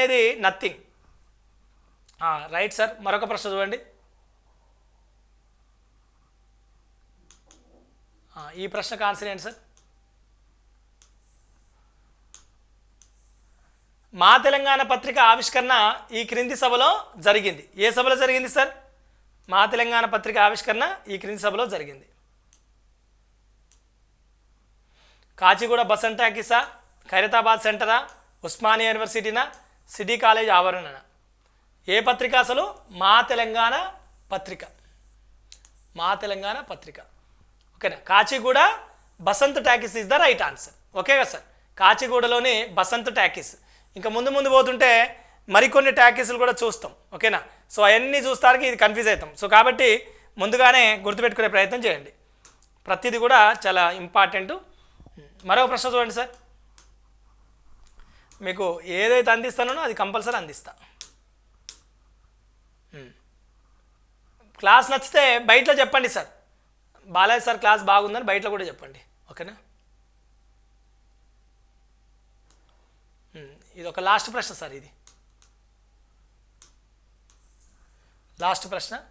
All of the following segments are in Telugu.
అనేది నథింగ్ రైట్ సార్ మరొక ప్రశ్న చూడండి. ఈ ప్రశ్నకు ఆన్సర్ ఏంటి సార్ మా తెలంగాణ పత్రిక ఆవిష్కరణ ఈ క్రింది సభలో జరిగింది. ఏ సభలో జరిగింది సార్ మా తెలంగాణ పత్రిక ఆవిష్కరణ ఈ క్రింది సభలో జరిగింది. కాచిగూడ బసంట్ టాకీసా? ఖైరతాబాద్ సెంటరా? ఉస్మానియా యూనివర్సిటీనా? సిటీ కాలేజ్ ఆవరణ ఏ పత్రిక అసలు? మా తెలంగాణ పత్రిక. మా తెలంగాణ పత్రిక. ఓకేనా? Kachiguda Basant talkies is the right answer. Okay కదా సార్? కాచిగూడలోని బసంత్ టాకీస్. ఇంకా ముందు ముందు పోతుంటే మరికొన్ని ట్యాకిస్లు కూడా చూస్తాం. ఓకేనా? సో అవన్నీ చూస్తానికి ఇది కన్ఫ్యూజ్ అవుతాం. సో కాబట్టి ముందుగానే గుర్తుపెట్టుకునే ప్రయత్నం చేయండి. ప్రతిదీ కూడా చాలా ఇంపార్టెంట్ మరో ప్రశ్న చూడండి సార్. మీకు ఏదైతే అందిస్తానో అది కంపల్సరీ అందిస్తా. క్లాస్ నచ్చితే బయటలో చెప్పండి సార్. బాలయ్య సార్ క్లాస్ బాగుందని బయటలో కూడా చెప్పండి. ఓకేనా? ఇది ఒక లాస్ట్ ప్రశ్న సార్ ఇది. లాస్ట్ ప్రశ్న.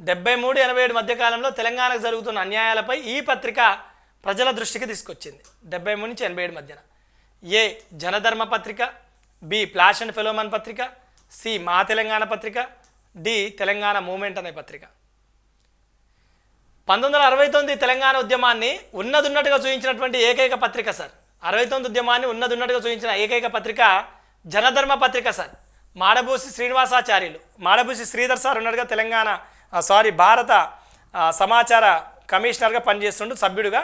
డెబ్బై మూడు ఎనభై ఏడు మధ్యకాలంలో తెలంగాణకు జరుగుతున్న అన్యాయాలపై ఈ పత్రిక ప్రజల దృష్టికి తీసుకొచ్చింది. డెబ్బై మూడు నుంచి ఎనభై ఏడు మధ్యన. ఏ జనధర్మ పత్రిక బి ఫ్లాష్ అండ్ ఫెలోమన్ పత్రిక సి మా తెలంగాణ పత్రిక డి తెలంగాణ మూమెంట్ అనే పత్రిక. పంతొమ్మిది వందల అరవై తొమ్మిది తెలంగాణ ఉద్యమాన్ని ఉన్నదున్నట్టుగా చూపించినటువంటి ఏకైక పత్రిక సార్. అరవై తొమ్మిది ఉద్యమాన్ని ఉన్నదున్నట్టుగా చూపించిన ఏకైక పత్రిక జనధర్మ పత్రిక సార్. మాడభూసి శ్రీనివాసాచార్యులు మాడభూసి శ్రీధర్ సార్ ఉన్నట్టుగా తెలంగాణ సారీ భారత సమాచార కమిషనర్గా పనిచేస్తుండు సభ్యుడుగా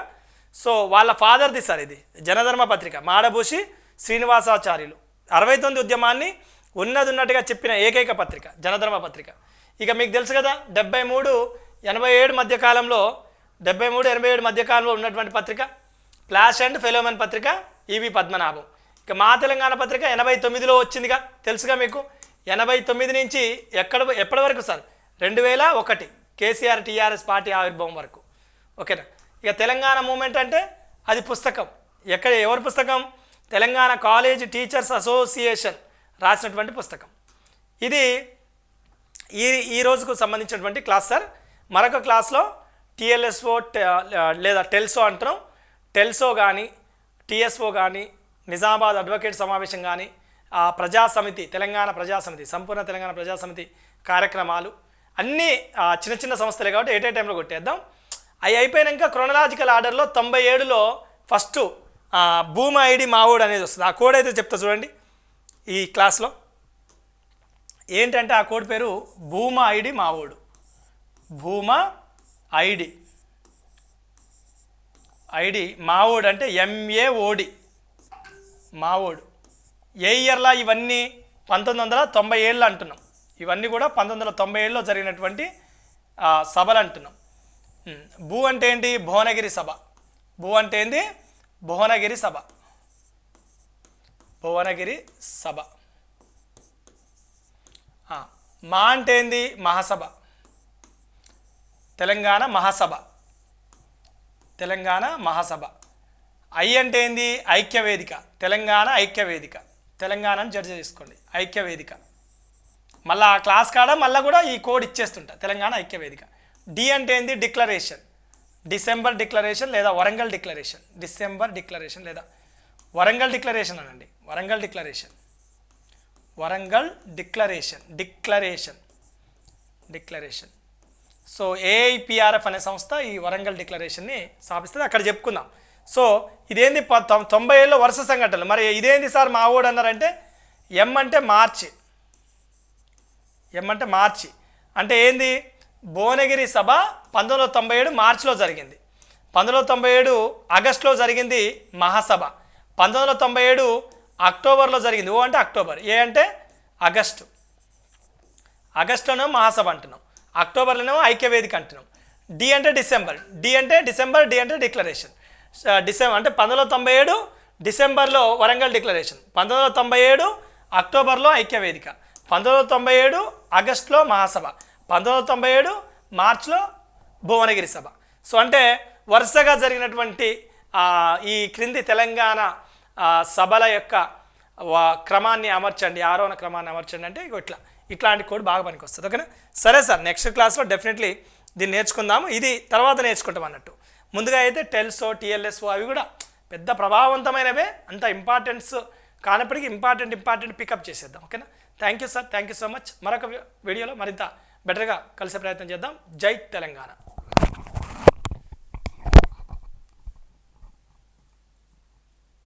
సో వాళ్ళ ఫాదర్ది సార్ ఇది జనధర్మ పత్రిక మాడభూషి శ్రీనివాసాచార్యులు. అరవై తొమ్మిది ఉద్యమాన్ని ఉన్నది ఉన్నట్టుగా చెప్పిన ఏకైక పత్రిక జనధర్మ పత్రిక. ఇక మీకు తెలుసు కదా డెబ్బై మూడు ఎనభై ఏడు మధ్యకాలంలో డెబ్బై మూడు ఎనభై ఏడు మధ్యకాలంలో ఉన్నటువంటి పత్రిక ఫ్లాష్ అండ్ ఫెలోమన్ పత్రిక ఈవి పద్మనాభం. ఇక మా తెలంగాణ పత్రిక ఎనభై తొమ్మిదిలో వచ్చిందిగా తెలుసుగా మీకు? ఎనభై తొమ్మిది నుంచి ఎక్కడ ఎప్పటి వరకు సార్? రెండు వేల ఒకటి కేసీఆర్ టీఆర్ఎస్ పార్టీ ఆవిర్భావం వరకు. ఓకేనా? ఇక తెలంగాణ మూమెంట్ అంటే అది పుస్తకం. ఎక్కడ ఎవరి పుస్తకం? తెలంగాణ కాలేజ్ టీచర్స్ అసోసియేషన్ రాసినటువంటి పుస్తకం. ఇది ఈ ఈ రోజుకు సంబంధించినటువంటి క్లాస్ సార్. మరొక క్లాస్లో టిఎల్ఎస్ఓ లేదా టెల్సో అంటున్నాం. టెల్సో కానీ టిఎస్ఓ కానీ నిజామాబాద్ అడ్వకేట్ సమావేశం కానీ ఆ ప్రజా సమితి తెలంగాణ ప్రజా సమితి సంపూర్ణ తెలంగాణ ప్రజా సమితి కార్యక్రమాలు అన్నీ చిన్న చిన్న సంస్థలే కాబట్టి ఎట్ ఏ టైంలో కొట్టేద్దాం. అవి అయిపోయాక క్రొనలాజికల్ ఆర్డర్లో తొంభై ఏడులో ఫస్ట్ భూమా ఐడి మావోడు అనేది వస్తుంది. ఆ కోడ్ అయితే చెప్తా చూడండి ఈ క్లాస్లో ఏంటంటే ఆ కోడ్ పేరు భూమా ఐడి మావోడు. భూమా ఐడి. ఐడి మావోడు అంటే ఎంఏఓడి మావోడు. ఏ ఇయర్లా ఇవన్నీ? పంతొమ్మిది వందల తొంభై ఏళ్ళు అంటున్నాం. ఇవన్నీ కూడా పంతొమ్మిది వందల తొంభై ఏళ్ళలో జరిగినటువంటి సభలు అంటున్నాం. భూ అంటే ఏంటి? భువనగిరి సభ. భూ అంటే ఏంది? భువనగిరి సభ. భువనగిరి సభ. మా అంటే ఏంది? మహాసభ. తెలంగాణ మహాసభ. తెలంగాణ మహాసభ. ఐ అంటే ఏంది? ఐక్యవేదిక. తెలంగాణ ఐక్యవేదిక. తెలంగాణను జడ్జ్ చేసుకోండి. ఐక్యవేదిక. మళ్ళీ ఆ క్లాస్ కాడ మళ్ళీ కూడా ఈ కోడ్ ఇచ్చేస్తుంటా. తెలంగాణ ఐక్యవేదిక. డి అంటే ఏంది? డిక్లరేషన్. డిసెంబర్ డిక్లరేషన్ లేదా వరంగల్ డిక్లరేషన్. డిసెంబర్ డిక్లరేషన్ లేదా వరంగల్ డిక్లరేషన్ అనండి. Warangal declaration. Warangal declaration. Declaration. Declaration. So AIPRF అనే సంస్థ ఈ వరంగల్ డిక్లరేషన్ని స్థాపిస్తుంది. అక్కడ చెప్పుకుందాం. సో ఇదేంది? ప- తొం- తొంభై ఏళ్ళ వరుస సంఘటనలు. మరి ఇదేంది సార్? మా ఊడు అన్నారంటే ఎం అంటే మార్చి. ఎం అంటే మార్చి. అంటే ఏంది? భువనగిరి సభ పంతొమ్మిది వందల తొంభై ఏడు మార్చిలో జరిగింది. పంతొమ్మిది వందల తొంభై ఏడు ఆగస్టులో జరిగింది మహాసభ. పంతొమ్మిది వందల తొంభై ఏడు అక్టోబర్లో జరిగింది. ఓ అంటే అక్టోబర్ ఏ అంటే ఆగస్టు. ఆగస్టులోనే మహాసభ అంటున్నాం. అక్టోబర్లోనేమో ఐక్యవేదిక అంటున్నాం. డి అంటే డిసెంబర్ డి అంటే డిసెంబర్ డి అంటే డిక్లరేషన్. డిసెంబర్ అంటే పంతొమ్మిది వందల తొంభై ఏడు డిసెంబర్లో వరంగల్ డిక్లరేషన్. పంతొమ్మిది వందల తొంభై ఏడు అక్టోబర్లో ఐక్యవేదిక. పంతొమ్మిది వందల తొంభై ఏడు ఆగస్టులో మహాసభ. పంతొమ్మిది వందల తొంభై ఏడు మార్చిలో భువనగిరి సభ. సో అంటే వరుసగా జరిగినటువంటి ఈ క్రింది తెలంగాణ సభల యొక్క క్రమాన్ని అమర్చండి ఆరోహణ క్రమాన్ని అమర్చండి అంటే ఇట్లా. ఇట్లాంటి కోడ్ బాగా పనికి వస్తుంది ఓకేనా? సరే సార్ నెక్స్ట్ క్లాస్లో డెఫినెట్లీ దీన్ని నేర్చుకుందాము. ఇది తర్వాత నేర్చుకుంటాం అన్నట్టు. ముందుగా అయితే టెల్సో టీఎల్ఎస్ఓ అవి కూడా పెద్ద ప్రభావవంతమైనవే అంత ఇంపార్టెన్స్ కానప్పటికీ ఇంపార్టెంట్ ఇంపార్టెంట్ పికప్ చేసేద్దాం ఓకేనా? Thank you sir thank you so much మరొక వీడియోలో మరింత బెటర్గా కలిసే ప్రయత్నం చేద్దాం. జై తెలంగాణ.